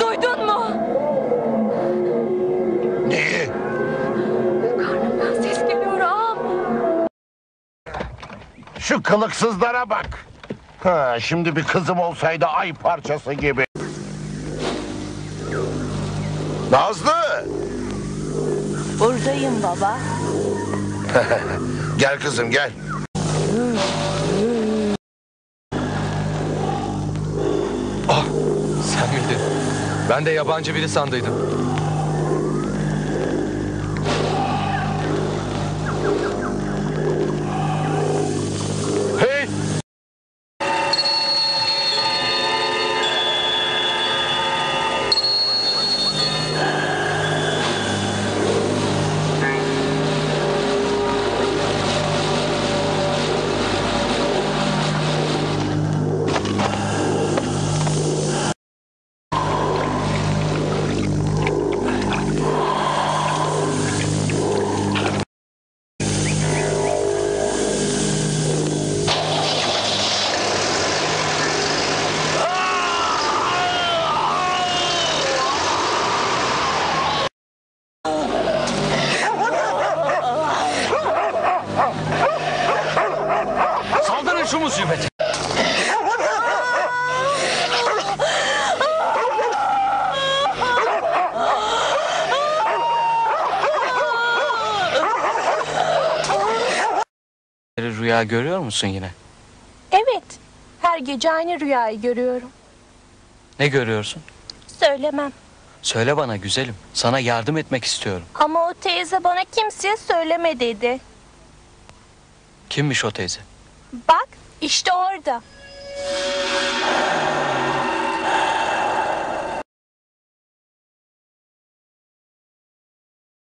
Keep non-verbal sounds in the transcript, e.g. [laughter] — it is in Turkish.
Duydun mu? Neyi? Karnımdan ses geliyor ağam. Şu kılıksızlara bak. Ha, şimdi bir kızım olsaydı ay parçası gibi. Nazlı! Buradayım baba. [laughs] Gel kızım gel. Sen miydin? Ben de yabancı biri sandıydım. Şu musibeti. Rüya görüyor musun yine? Evet. Her gece aynı rüyayı görüyorum. Ne görüyorsun? Söylemem. Söyle bana güzelim. Sana yardım etmek istiyorum. Ama o teyze bana kimseye söyleme dedi. Kimmiş o teyze? Bak işte orada.